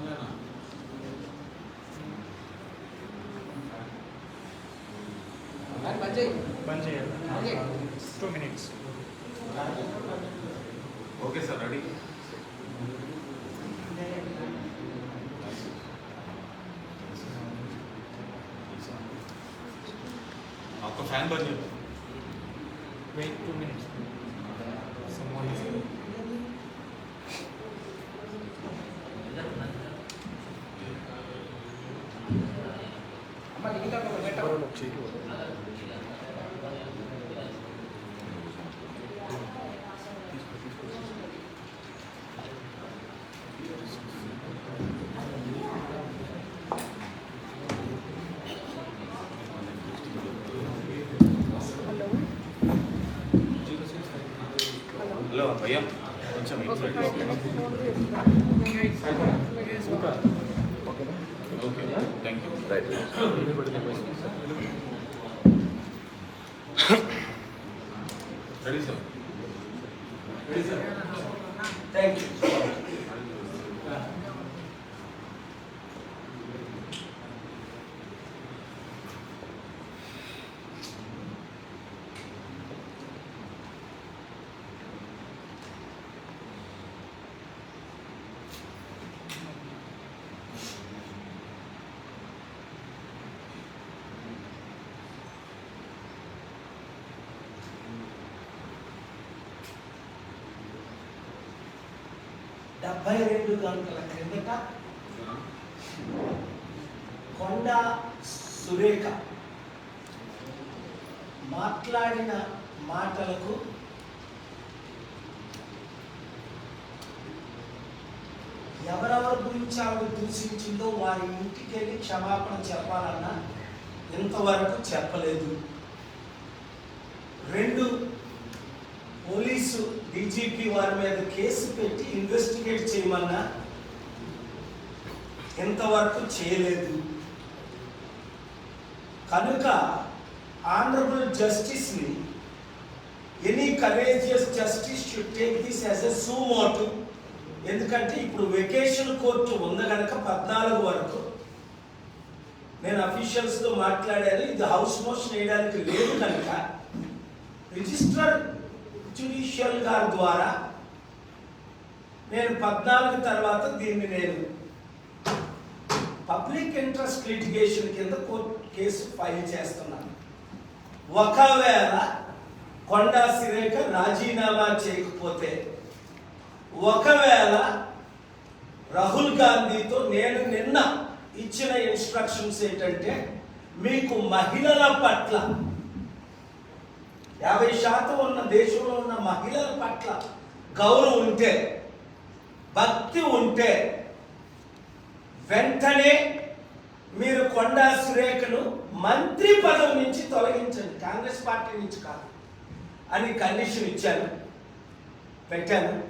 తెలంగాణ బంద్ చేయాలి two minutes okay sir ready ఒక్క fan bandh wait two minutes Okay. Thank you. Right. డెబ్బై రెండు గంటల క్రిందట కొండ సురేఖ మాట్లాడిన మాటలకు ఎవరెవరి గురించి ఆవిడ దూషించిందో వారి ఇంటికి వెళ్ళి క్షమాపణ చెప్పాలన్నా ఇంతవరకు చెప్పలేదు. రెండు పోలీసు డీజీపీ వారి మీద కేసు పెట్టి ఇన్వెస్టిగేట్ చేయమన్నా ఇంతవరకు చేయలేదు. కనుక honourable జస్టిస్ని any courageous justice should take this as a suo motu ఎందుకంటే ఇప్పుడు వెకేషన్ కోర్టు ఉంది కనుక పద్నాలుగు వరకు నేను అఫీషియల్స్తో మాట్లాడాను. ఇది హౌస్ మోషన్ వేయడానికి లేదు కనుక రిజిస్టర్ జ్యుడిషియల్ గారి ద్వారా నేను పద్నాలుగు తర్వాత దీన్ని నేను పబ్లిక్ ఇంట్రెస్ట్ లిటిగేషన్ కింద కోర్టు కేసు ఫైల్ చేస్తున్నాను. ఒకవేళ కొండా సిరేఖ రాజీనామా చేయకపోతే ఒకవేళ రాహుల్ గాంధీతో నేను నిన్న ఇచ్చిన ఇన్స్ట్రక్షన్స్ ఏంటంటే మీకు మహిళల పట్ల యాభై శాతం ఉన్న దేశంలో ఉన్న మహిళల పట్ల గౌరవం ఉంటే భక్తి ఉంటే వెంటనే మీరు కొండా సురేఖను మంత్రి పదవి నుంచి తొలగించండి. కాంగ్రెస్ పార్టీ నుంచి కాదు. అని కండిషన్ ఇచ్చాను. పెట్టాను.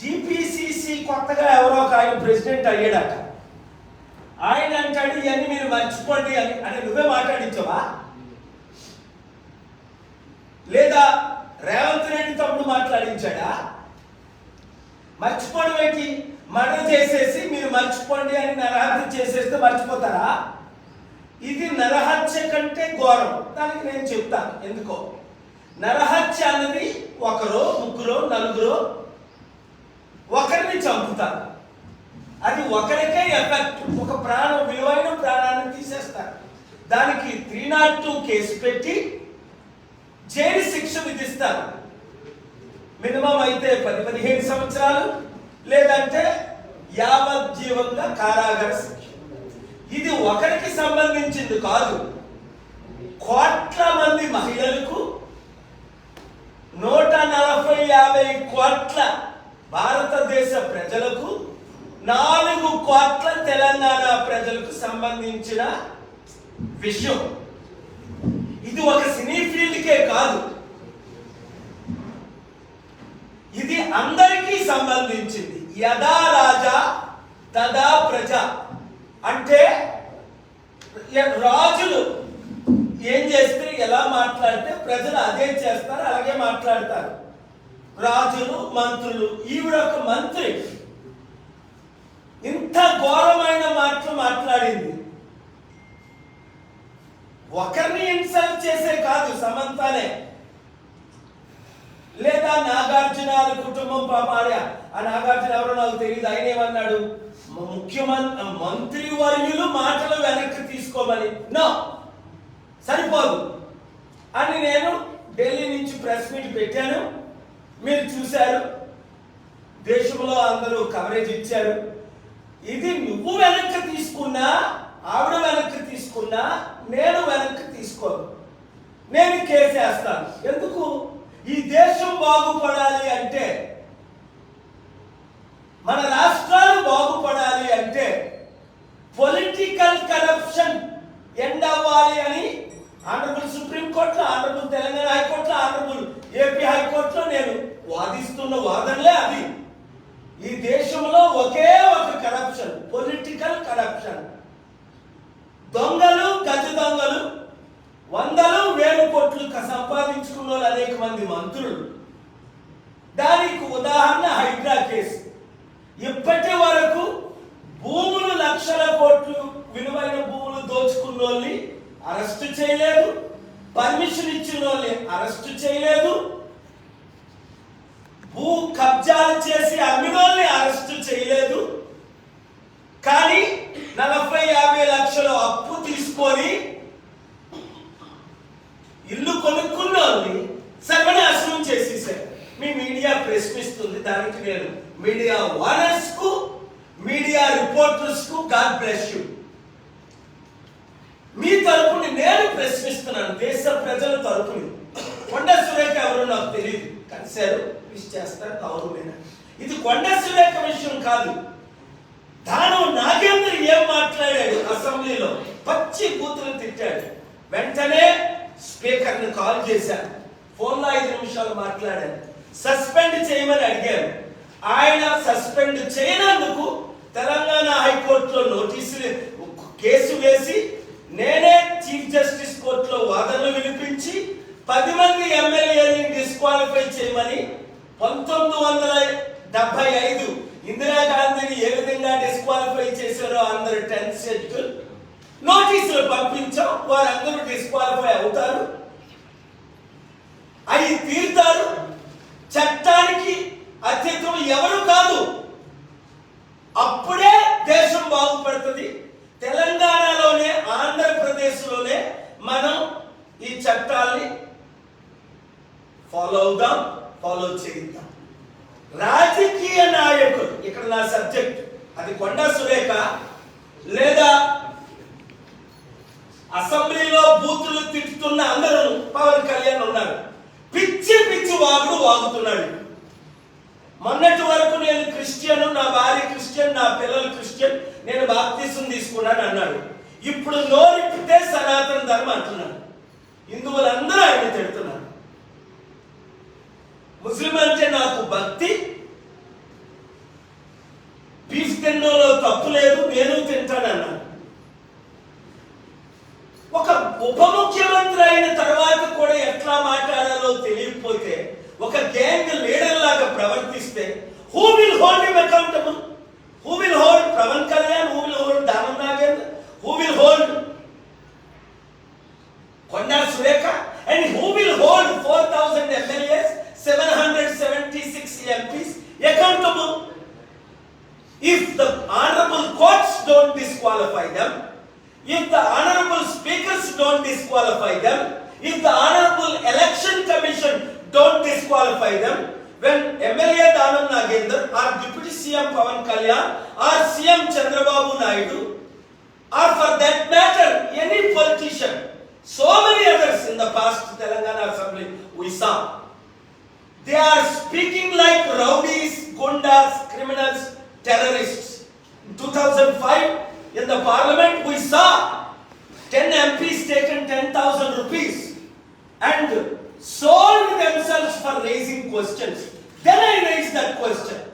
టీపీసీసీ కొత్తగా ఎవరో ఒక ఆయన ప్రెసిడెంట్ అయ్యాడట. ఆయన అంటాడు ఇవన్నీ మీరు మర్చిపోండి అని. అని నువ్వే మాట్లాడించవా లేదా రేవంత్ రెడ్డి తప్పుడు మాట్లాడించాడా? మర్చిపోవడం ఏంటి మర్ర చేసేసి మీరు మర్చిపోండి అని నరహత్య చేసేస్తే మర్చిపోతారా? ఇది నరహత్య కంటే ఘోరం. దానికి నేను చెప్తాను ఎందుకో? నరహత్య అన్నది ఒకరో ముగ్గురో నలుగురో ఒకరిని చంపుతారు. అది ఒకరికే ఎఫెక్ట్. ఒక ప్రాణం విలువైన ప్రాణాన్ని తీసేస్తారు. దానికి త్రీ నాట్ టూ కేసు పెట్టి జైలు శిక్ష విధిస్తారు. మినిమం అయితే పది పదిహేను సంవత్సరాలు లేదంటే యావజ్జీవంగా కారాగార శిక్ష. ఇది ఒకరికి సంబంధించింది కాదు. కోట్ల మంది మహిళలకు నూట నలభై యాభై కోట్ల భారతదేశ ప్రజలకు నాలుగు కోట్ల తెలంగాణ ప్రజలకు సంబంధించిన విషయం. ఇది ఒక సినీ ఫీల్డ్కే కాదు. ఇది అందరికీ సంబంధించింది. యదా రాజా తదా ప్రజ. అంటే రాజులు ఏం చేస్తే ఎలా మాట్లాడితే ప్రజలు అదే చేస్తారు అలాగే మాట్లాడతారు. రాజులు మంత్రులు ఈవిడ ఒక మంత్రి. ఇంత ఘోరమైన మాటలు మాట్లాడింది. ఒకరిని ఇన్సల్ట్ చేసే కాదు సమంతనే. లేదా నాగార్జున కుటుంబం పాపాడే ఆ నాగార్జున ఎవరో నాకు తెలియదు ఆయన ఏమన్నాడు? ముఖ్యమంత్రి మంత్రి వర్యులు మాటలు వెనక్కి తీసుకోమని. నో సరిపోదు. అని నేను ఢిల్లీ నుంచి ప్రెస్ మీట్ పెట్టాను. మీరు చూశారు. దేశంలో అందరూ కవరేజ్ ఇచ్చారు. ఇది నువ్వు వెనక్కి తీసుకున్నా ఆవిడ వెనక్కి తీసుకున్నా నేను వెనక్కి తీసుకోను. నేను కేసేస్తాను ఎందుకు? ఈ దేశం బాగుపడాలి అంటే మన రాష్ట్రాలు బాగుపడాలి అంటే పొలిటికల్ కరప్షన్ ఎండ్ అవ్వాలి అని ఆనరబుల్ సుప్రీంకోర్టులో ఆనరబుల్ తెలంగాణ హైకోర్టులో ఆనరబుల్ ఏపీ హైకోర్టులో నేను వాదిస్తున్న వాదనలే అది ఈ దేశంలో ఒకే ఒక కరప్షన్ పొలిటికల్ కరప్షన్. దొంగలు గజ దొంగలు వందలు వేల కోట్లు సంపాదించుకున్న వాళ్ళు అనేక మంది మంత్రులు. దానికి ఉదాహరణ హైడ్రా కేసు. ఇప్పటి వరకు భూములు లక్షల కోట్లు విలువైన భూములు దోచుకున్న వాళ్ళని అరెస్ట్ చేయలేదు. పర్మిషన్ ఇచ్చిన వాళ్ళని అరెస్ట్ చేయలేదు. భూ కబ్జాలు చేసి అమ్మిన మీ తరపుని నేను ప్రశ్నిస్తున్నాను. దేశ ప్రజల తరపుని. కొండ సురేఖ ఎవరో నాకు తెలియదు కలిశారు విష్ చేస్తారు గౌరవమైన ఇది కొండ సురేఖ విషయం కాదు. తాను నాగేంద్ర ఏం మాట్లాడాడు అసెంబ్లీలో? పచ్చి కూతురు తిట్టాడు. వెంటనే స్పీకర్ని కాల్ చేశాను. ఫోన్లో ఐదు నిమిషాలు మాట్లాడాను. సస్పెండ్ చేయమని అడిగాను. ఆయన సస్పెండ్ చేయనందుకు తెలంగాణ హైకోర్టులో నోటీసులు కేసు వేసి నేనే చీఫ్ జస్టిస్ కోర్టులో వాదనలు వినిపించి పది మంది ఎమ్మెల్యేని డిస్క్వాలిఫై చేయమని పంతొమ్మిది వందల డెబ్బై ఐదు ఇందిరాగాంధీని ఏ విధంగా డిస్క్వాలిఫై చేశారో అందరు టెన్త్ షెడ్యూల్ నోటీసులు పంపించాం వారందరూ డిస్క్వాలిఫై అవుతారు. అవి తీరుతారు. చట్టానికి అత్యధికం ఎవరు కాదు. అప్పుడే దేశం బాగుపడుతుంది. తెలంగాణలోనే ఆంధ్రప్రదేశ్లోనే మనం ఈ చట్టాల్ని ఫాలో అవుదాం ఫాలో చేద్దాం రాజకీయ నాయకులు ఇక్కడ నా సబ్జెక్ట్ అది కొండా సురేఖ లేదా అసెంబ్లీలో బూతులు తిట్టుతున్న అందరూ పవన్ కళ్యాణ్ ఉన్నారు. పిచ్చి పిచ్చి వాగుడు వాగుతున్నాడు. మొన్నటి వరకు నేను క్రిస్టియన్ నా భార్య క్రిస్టియన్ నా పిల్లలు క్రిస్టియన్ నేను బాప్తీసం తీసుకున్నాను అన్నాడు. ఇప్పుడు నోరిప్పితే సనాతన ధర్మం అంటున్నాడు. హిందువులందరూ ఆయన తిడుతున్నారు. ముస్లిం అంటే నాకు భక్తి. బీఫ్ తినడంలో తప్పు లేదు నేను తింటానన్నాను ఒక ఉప ముఖ్యమంత్రి అయిన తర్వాత కూడా ఎట్లా మాట్లాడాలో తెలియకపోతే ఒక గ్యాంగ్ లీడర్ లాగా ప్రవర్తిస్తే who will hold accountable Who will hold Pravan Kalyan? Who will hold Dhananagan? Who will hold Kondar Surekha? And who will hold 4,000 MLAs, 776 MPs accountable? If the honorable courts don't disqualify them, if the honorable speakers don't disqualify them, if the honorable election commission don't disqualify them, or Deputy Kalyan or Chandrababu Naidu or for that matter any politician, so many others in the past Telangana Assembly we saw. They are speaking like rowdies, gundas, criminals, terrorists. In 2005, in the parliament, we saw 10 MPs taken 10,000 rupees and sold themselves for raising questions. Then I raised that question.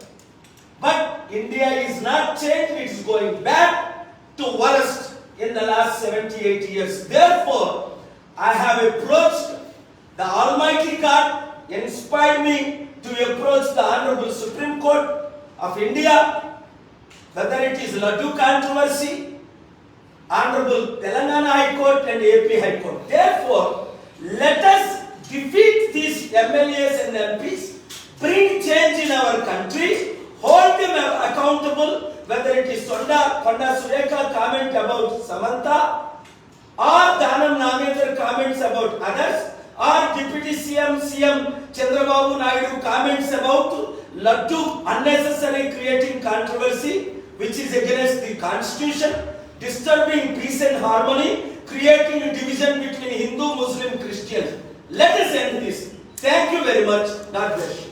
But India is not changed, it's going back to worst in the last 78 years. Therefore, I have approached the Almighty God, inspired me to approach the Honorable Supreme Court of India, whether it is Laddu controversy, Honorable Telangana High Court and AP High Court. Therefore, let us defeat these MLAs and MPs, bring change in our country, hold them accountable, whether it is Sonda, Konda Sureka comment about Samantha, or Dhanam Nagendra comments about others, or Deputy CM, CM Chandrababu Naidu comments about Laddu unnecessary creating controversy, which is against the constitution, disturbing peace and harmony, creating a division between Hindu, Muslim, Christians. Let us end this. Thank you very much. God bless you.